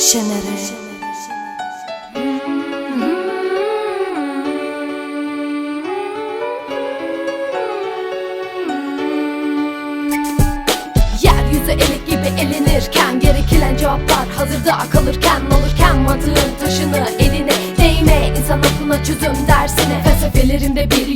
Şener'e. Yeryüzü elik gibi elinirken Gerekilen cevaplar hazırda kalırken Alırken mantığın taşını eline Değme insan aklına çözüm dersine. Felsefelerinde bir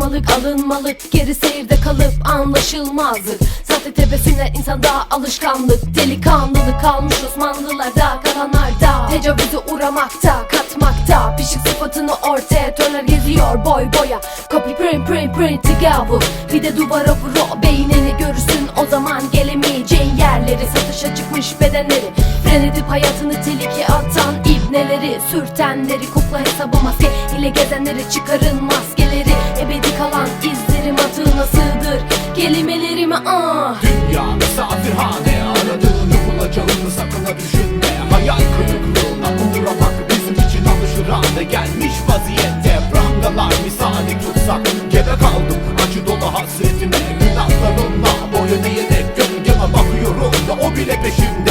Saçmalık alınmalık Geri seyirde kalıp anlaşılmazlık. Sahte tebessümler insanda alışkanlık. Delikanlılık kalmış Osmanlılarda Kalanlarda. Tecavüze uğramakta Katmakta. Pişik sıfatını ortaya Törler geziyor boy boya. Copy print print print together Bir de duvara vur beynini görürsün. O zaman gelemeyeceğin yerleri Satışa çıkmış bedenleri. Fren edip hayatını tehlikeye atan ibneleri. Sürtenleri kukla hesabı maske ile gezenleri Çıkarın maskeleri Kelimelerimi ah. Dünya misafirhane Aradığını bulacağını sakın ha düşünme. Hayal kırıklığına uğramak bizim için alışır hale gelmiş vaziyette. Prangalar misali tutsak Gebe kaldım acı dolu hasretime. Günahlarımla boyun eğerek gölgeme bakıyorum da o bile peşimde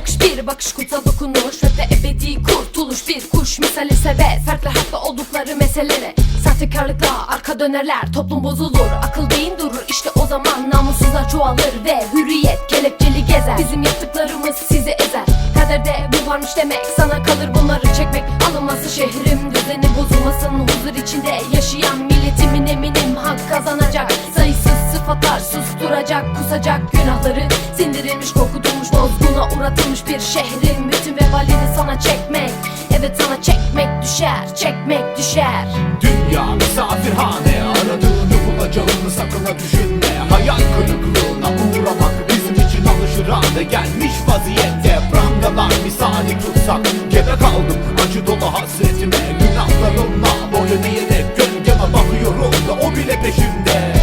Bir yakış bir bakış kutsal dokunuş. Rapte ebedi kurtuluş bir kuş misali seve Fertler hatta oldukları meselere. Sahtekarlıkla arka dönerler Toplum bozulur. Akıl beyin durur İşte o zaman namussuzlar çoğalır Ve hürriyet kelepçeli gezer. Bizim yaptıklarımız sizi ezer. Kaderde bu varmış demek Sana kalır bunları çekmek. Alınması şehrim düzeni bozulmasın Huzur içinde yaşayan milletimin eminim Hak kazanacak. Sayısız sıfatlar Susturacak kusacak günahları Sindirilmiş bozguna uğratılmış bir şehrin Bütün vebalini sana çekmek. Evet sana çekmek düşer Çekmek düşer. Dünya misafirhane Aradığını bulacağını sakın ha düşünme. Hayal kırıklığına uğramak bizim için alışır hale gelmiş vaziyette. Prangalar misali tutsak Gebe kaldım acı dolu hasretime. Günahlarımla boyun eğerek gölgeme bakıyorum da o bile peşimde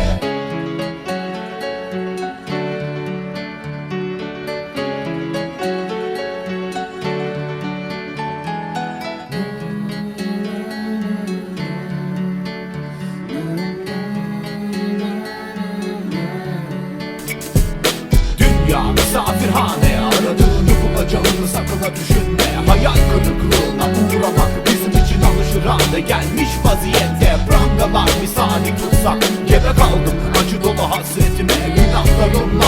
misafirhane. Aradığını bulacağını sakın ha düşünme. Hayal kırıklığına uğramak bizim için alışır hale gelmiş vaziyette. Prangalar misali tutsak Gebe kaldım. Acı dolu hasretime Günahlarımla